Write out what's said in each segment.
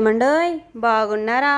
ఏమండోయ్ బాగున్నారా?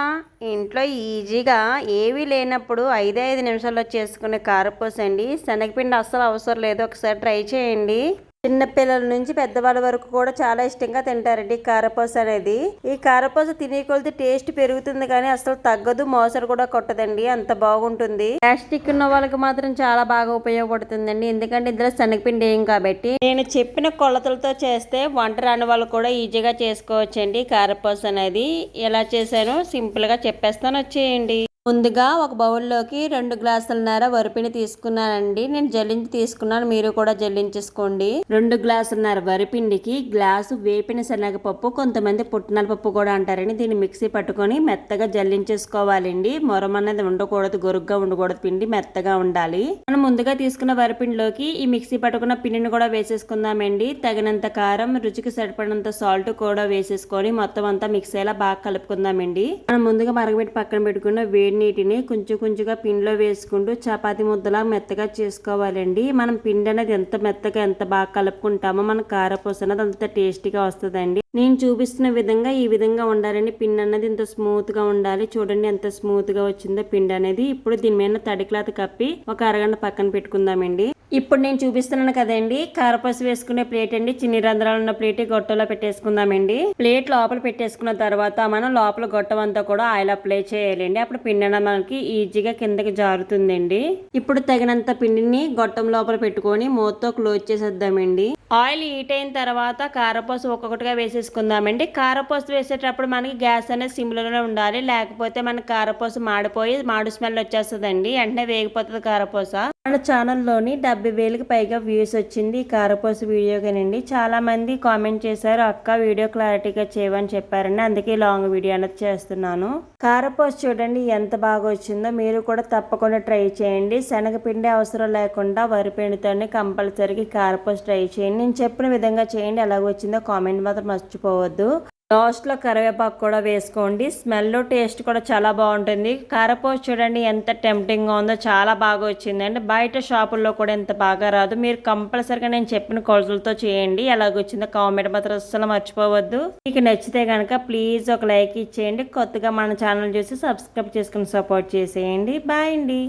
ఇంట్లో ఈజీగా ఏవీ లేనప్పుడు ఐదే ఐదు నిమిషాల్లో చేసుకునే కారపూస అండి శనగపిండి అస్సలు అవసరం లేదు. ఒకసారి ట్రై చేయండి. చిన్నపిల్లల నుంచి పెద్దవాళ్ళ వరకు కూడా చాలా ఇష్టంగా తింటారండి ఈ కారపూస అనేది. ఈ కారపూస తినే కొలిది టేస్ట్ పెరుగుతుంది కానీ అసలు తగ్గదు మోసలు కూడా కొట్టదండి అంత బాగుంటుంది. ప్లాస్టిక్ ఉన్న వాళ్ళకి మాత్రం చాలా బాగా ఉపయోగపడుతుందండి. ఎందుకంటే ఇందులో శనగపిండి ఏం కాబట్టి. నేను చెప్పిన కొలతలతో చేస్తే వంట రాని వాళ్ళు కూడా ఈజీగా చేసుకోవచ్చండి కారపూస అనేది. ఎలా చేశానో సింపుల్గా చెప్పేస్తాను వచ్చేయండి. ముందుగా ఒక బౌల్లోకి రెండు గ్లాసులన్నర వరిపిండి తీసుకున్నానండి. నేను జల్లించి తీసుకున్నాను. మీరు కూడా జల్లించేసుకోండి. రెండు గ్లాసులన్నర వరిపిండికి గ్లాసు వేపిన శనగపప్పు కొంతమంది పప్పు కూడా అంటారండి. దీన్ని మిక్సీ పట్టుకొని మెత్తగా జల్లించేసుకోవాలండి. మొరం అనేది ఉండకూడదు గొరుగ్గా ఉండకూడదు. పిండి మెత్తగా ఉండాలి. మనం ముందుగా తీసుకున్న వరిపిండిలోకి ఈ మిక్సీ పట్టుకున్న పిండిని కూడా వేసేసుకుందామండి. తగినంత కారం రుచికి సరిపడినంత సాల్ట్ కూడా వేసేసుకొని మొత్తం అంతా మిక్సీ అయ్యేలా బాగా కలుపుకుందామండి. మనం ముందుగా మరగబెట్టి పక్కన పెట్టుకున్న వే వేడి నీటిని కొంచెం కొంచెంగా పిండిలో వేసుకుంటూ చపాతి ముద్దలా మెత్తగా చేసుకోవాలండి. మనం పిండి అనేది ఎంత మెత్తగా ఎంత బాగా కలుపుకుంటామో మన కారపూస అనేది అంత టేస్టీగా వస్తుందండి. నేను చూపిస్తున్న విధంగా ఈ విధంగా ఉండాలండి. పిండి అనేది ఇంత స్మూత్గా ఉండాలి. చూడండి ఎంత స్మూత్గా వచ్చిందో పిండి అనేది. ఇప్పుడు దీని మీద తడి క్లాత్ కప్పి ఒక అరగంట పక్కన పెట్టుకుందామండి. ఇప్పుడు నేను చూపిస్తున్నాను కదండి. కారపూస వేసుకునే ప్లేట్ అండి. చిన్ని రంధ్రాలు ఉన్న ప్లేట్ గొట్టలో పెట్టేసుకుందామండి. ప్లేట్ లోపల పెట్టేసుకున్న తర్వాత మనం లోపల గొట్టం అంతా కూడా ఆయిల్ అప్లై చేయాలండి. అప్పుడు పిండి మనకి ఈజీగా కిందకి జారుతుందండి. ఇప్పుడు తగినంత పిండిని గొట్టం లోపల పెట్టుకొని మూతతో క్లోజ్ చేసేద్దామండి. ఆయిల్ హీట్ అయిన తర్వాత కారపూస ఒక్కొక్కటిగా వేసేసుకుందామండి. కారపూస వేసేటప్పుడు మనకి గ్యాస్ అనేది సిమ్లోనే ఉండాలి. లేకపోతే మనకి కారపూస మాడిపోయి మాడు స్మెల్ వచ్చేస్తుందండి. వెంటనే వేగిపోతుంది కారపూస. మన ఛానల్లోని డెబ్బై వేలకు పైగా వ్యూస్ వచ్చింది ఈ కారపూస వీడియోగానండి చాలా మంది కామెంట్ చేశారు అక్క వీడియో క్లారిటీగా చేయమని చెప్పారండి అందుకే లాంగ్ వీడియో అనేది చేస్తున్నాను. కారపూస చూడండి ఎంత బాగా వచ్చిందో. మీరు కూడా తప్పకుండా ట్రై చేయండి. శనగపిండి అవసరం లేకుండా వరిపిండితోనే కంపల్సరీగా కారపూస ట్రై చేయండి. నేను చెప్పిన విధంగా చేయండి. ఎలాగ వచ్చిందో కామెంట్ మాత్రం మర్చిపోవద్దు. లాస్ట్లో కరివేపాకు కూడా వేసుకోండి. స్మెల్ టేస్ట్ కూడా చాలా బాగుంటుంది. కారపూస చూడండి ఎంత టెంప్టింగ్గా ఉందో చాలా బాగా వచ్చిందండి బయట షాపుల్లో కూడా ఎంత బాగా రాదు. మీరు కంపల్సరిగా నేను చెప్పిన కొలతలతో చేయండి. ఎలాగొచ్చిందో కామెంట్ మాత్రం అస్సలు మర్చిపోవద్దు. మీకు నచ్చితే కనుక ప్లీజ్ ఒక లైక్ ఇచ్చేయండి. కొత్తగా మన ఛానల్ చూసి సబ్స్క్రైబ్ చేసుకుని సపోర్ట్ చేసేయండి. బాయ్ అండి.